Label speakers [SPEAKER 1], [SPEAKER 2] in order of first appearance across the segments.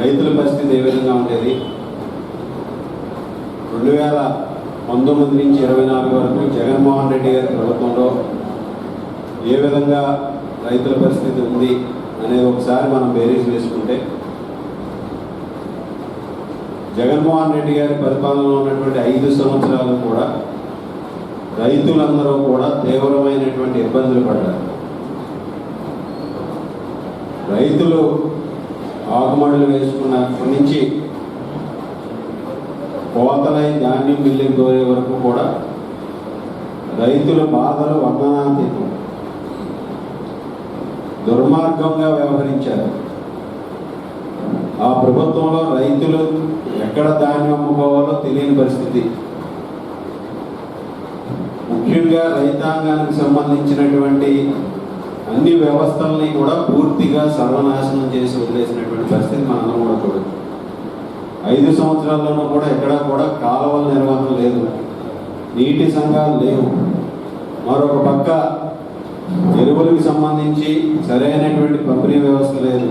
[SPEAKER 1] రైతుల పరిస్థితి ఏ విధంగా ఉండేది? రెండు వేల పంతొమ్మిది నుంచి ఇరవై నాలుగు వరకు జగన్మోహన్ రెడ్డి గారి ప్రభుత్వంలో ఏ విధంగా రైతుల పరిస్థితి ఉంది అనేది ఒకసారి మనం బేరీస్ వేసుకుంటే జగన్మోహన్ రెడ్డి గారి పరిపాలనలో ఉన్నటువంటి ఐదు సంవత్సరాలు కూడా రైతులందరూ కూడా తీవ్రమైనటువంటి ఇబ్బందులు పడ్డారు. రైతులు ఆకుమడులు వేసుకున్నప్పటి నుంచి కోతలై ధాన్యం మిల్లికి దోరే వరకు కూడా రైతుల బాధలు వర్ణనాతీతం. దుర్మార్గంగా వ్యవహరించారు. ఆ ప్రభుత్వంలో రైతులు ఎక్కడ ధాన్యం అమ్ముకోవాలో తెలియని పరిస్థితి. ముఖ్యంగా రైతాంగానికి సంబంధించినటువంటి అన్ని వ్యవస్థల్ని కూడా పూర్తిగా సర్వనాశనం చేసి వదిలేసినటువంటి పరిస్థితి మనం కూడా చూడొచ్చు. ఐదు సంవత్సరాల్లోనూ కూడా ఎక్కడా కూడా కాలువల నిర్వహణ లేదు. నీటి సంఘాలు లేవు. మరొక పక్క ఎరువులకు సంబంధించి సరైనటువంటి పంపిణీ వ్యవస్థ లేదు.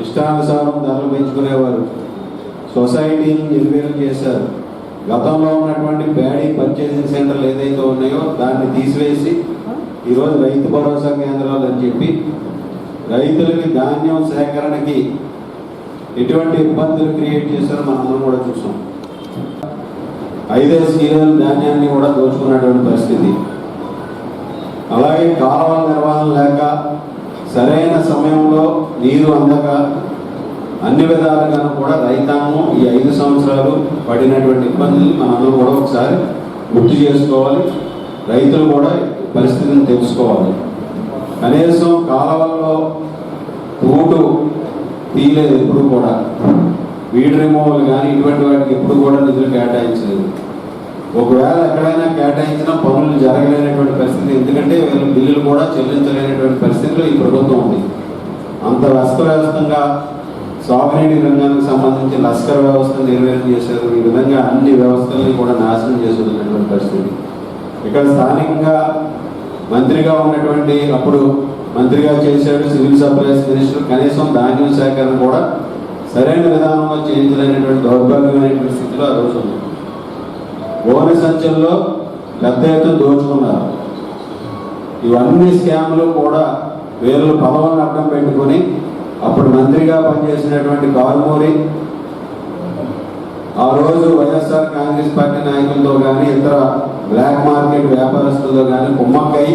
[SPEAKER 1] ఇష్టానుసారం ధరలు పెంచుకునేవారు. సొసైటీని నిర్వీర్యం చేశారు. గతంలో ఉన్నటువంటి ప్యాడీ పర్చేసింగ్ సెంటర్లు ఏదైతే ఉన్నాయో దాన్ని తీసివేసి ఈరోజు రైతు భరోసా కేంద్రాలు అని చెప్పి రైతులకి ధాన్యం సేకరణకి ఎటువంటి ఇబ్బందులు క్రియేట్ చేశారో మనందరం కూడా చూసాం. ఐదేసి కిలోల ధాన్యాన్ని కూడా దోచుకున్నటువంటి పరిస్థితి. అలాగే కాలువల నిర్వహణ లేక సరైన సమయంలో నీరు అందక అన్ని విధాలుగాను కూడా రైతాంగం ఈ ఐదు సంవత్సరాలు పడినటువంటి ఇబ్బందులు మనందరం కూడా ఒకసారి గుర్తు చేసుకోవాలి. రైతులు కూడా పరిస్థితిని తెలుసుకోవాలి. కనీసం కాలవల్లో తూటు తీయలేదు ఎప్పుడు కూడా. వీడ్ రిమూవల్ కానీ ఇటువంటి వాటికి ఎప్పుడు కూడా నిధులు కేటాయించలేదు. ఒకవేళ ఎక్కడైనా కేటాయించిన పనులు జరగలేనటువంటి పరిస్థితి ఎందుకంటే వీళ్ళు బిల్లులు కూడా చెల్లించలేనటువంటి పరిస్థితిలో ఈ ప్రభుత్వం ఉంది. అంత వ్యస్తవ్యస్తంగా సాగునీటి రంగానికి సంబంధించి లష్కర్ వ్యవస్థను నిర్వహణ చేశారు ఈ విధంగా అన్ని వ్యవస్థల్ని కూడా నాశనం చేస్తున్నటువంటి పరిస్థితి. ఇక్కడ స్థానికంగా మంత్రిగా ఉన్నటువంటి అప్పుడు మంత్రిగా చేశాడు సివిల్ సప్లైస్ మినిస్టర్. కనీసం ధాన్యం సేకరణ కూడా సరైన విధానంలో చేయించలేనటువంటి దౌర్భాగ్యమైనటువంటి స్థితిలో ఆ రోజు ఉంది. ఓని సంచల్లో పెద్ద ఎత్తున దోచుకున్నారు. ఇవన్నీ స్కామ్లు కూడా వీళ్ళు పదవులను అడ్డం పెట్టుకొని అప్పుడు మంత్రిగా పనిచేసినటువంటి కారుమూరి ఆ రోజు వైఎస్ఆర్ కాంగ్రెస్ పార్టీ నాయకులతో కానీ ఇతర బ్లాక్ మార్కెట్ వ్యాపారస్తులతో కానీ కుమ్మక్కై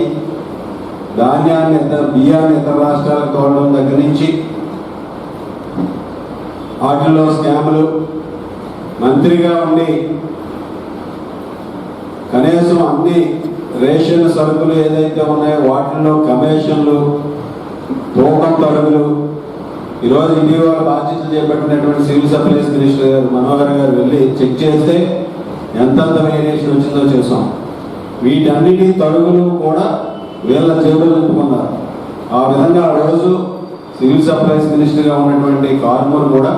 [SPEAKER 1] ధాన్యాన్ని ఇతర బియ్యాన్ని ఇతర రాష్ట్రాలకు తోడడం దగ్గర నుంచి వాటిల్లో స్కాములు మంత్రిగా ఉండి కనీసం అన్ని రేషన్ సరుకులు ఏదైతే ఉన్నాయో వాటిల్లో కమిషన్లు తూకం తరుగులు ఈరోజు ఇటీవల బాధ్యతలు చేపట్టినటువంటి సివిల్ సప్లైస్ మినిస్టర్ గారు మనోహర్ గారు వెళ్ళి చెక్ చేస్తే ఎంతంత వేరియేషన్ వచ్చిందో చూసాం. వీటన్నిటి తడుగులు కూడా వీళ్ళ జేబులు నింపుకున్నారు. ఆ విధంగా ఆ రోజు సివిల్ సప్లైస్ మినిస్టర్గా ఉన్నటువంటి కార్మూర్ కూడా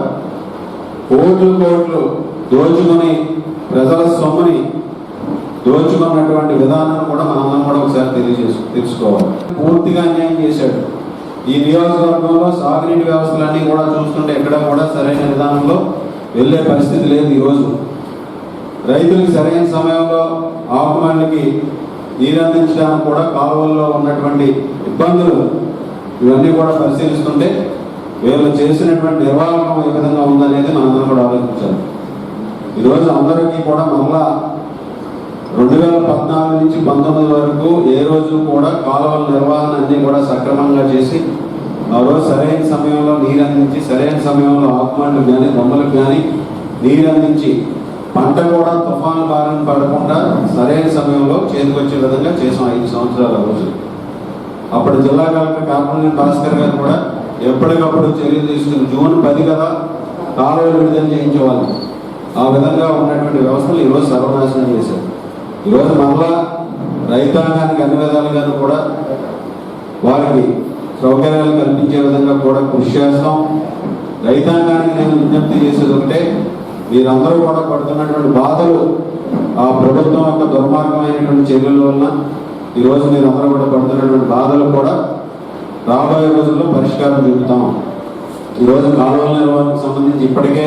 [SPEAKER 1] కోట్లు కోట్లు దోచుకొని ప్రజల సొమ్ముని దోచుకున్నటువంటి విధానాన్ని కూడా మనందరం కూడా ఒకసారి తెలియజేసు తెలుసుకోవాలి. పూర్తిగా అన్యాయం చేశాడు. ఈ నియోజకవర్గంలో సాగునీటి వ్యవస్థలన్నీ కూడా చూస్తుంటే ఎక్కడ కూడా సరైన విధానంలో వెళ్ళే పరిస్థితి లేదు ఈరోజు రైతులకు సరైన సమయంలో ఆకుమానికి నీరు అందించడానికి కూడా కాలువల్లో ఉన్నటువంటి ఇబ్బందులు ఇవన్నీ కూడా పరిశీలిస్తుంటే వీళ్ళు చేసినటువంటి నిర్వాహకం ఏ విధంగా ఉందనేది మనందరం కూడా ఆలోచించాలి. ఈరోజు అందరికీ కూడా మళ్ళా రెండు వేల పద్నాలుగు నుంచి పంతొమ్మిది వరకు ఏ రోజు కూడా కాలువల నిర్వహణ అన్ని కూడా సక్రమంగా చేసి ఆ రోజు సరైన సమయంలో నీరు అందించి సరైన సమయంలో ఆకుమాండ్లకు కానీ దొమ్మలకు కానీ నీరు అందించి పంట కూడా తుఫాను బారిన పడకుండా సరైన సమయంలో చేతికొచ్చే విధంగా చేసాం ఐదు సంవత్సరాల రోజు. అప్పుడు జిల్లా కలెక్టర్ కార్పొరేషన్ భాస్కర్ గారు కూడా ఎప్పటికప్పుడు చర్యలు తీసుకుని జూన్ పది కదా కాలువలు విడుదల చేయించేవాళ్ళు. ఆ విధంగా ఉన్నటువంటి వ్యవస్థలు ఈరోజు సర్వనాశనం చేశారు. ఈరోజు మరలా రైతాంగానికి అన్ని విధాలుగాను కూడా వారికి సౌకర్యాలు కల్పించే విధంగా కూడా కృషి చేస్తాం. రైతాంగానికి నేను విజ్ఞప్తి చేసేది ఒకటే మీరందరూ కూడా పడుతున్నటువంటి బాధలు ఆ ప్రభుత్వం యొక్క దుర్మార్గమైనటువంటి చర్యల వలన ఈరోజు మీరు అందరూ కూడా పడుతున్నటువంటి బాధలు కూడా రాబోయే రోజుల్లో పరిష్కారం చూపుతాం ఈరోజు కాలువల నిర్వహణకు సంబంధించి ఇప్పటికే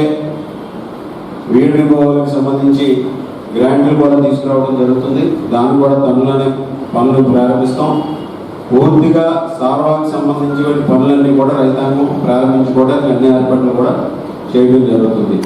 [SPEAKER 1] వీడి రిమూవల్కి సంబంధించి గ్రాంట్లు కూడా తీసుకురావడం జరుగుతుంది. దాన్ని కూడా తనులనే పనులు ప్రారంభిస్తాం. పూర్తిగా సార్వాకి సంబంధించిన పనులన్నీ కూడా రైతాంగం ప్రారంభించుకోవడానికి అన్ని ఏర్పాట్లు కూడా చేయడం జరుగుతుంది.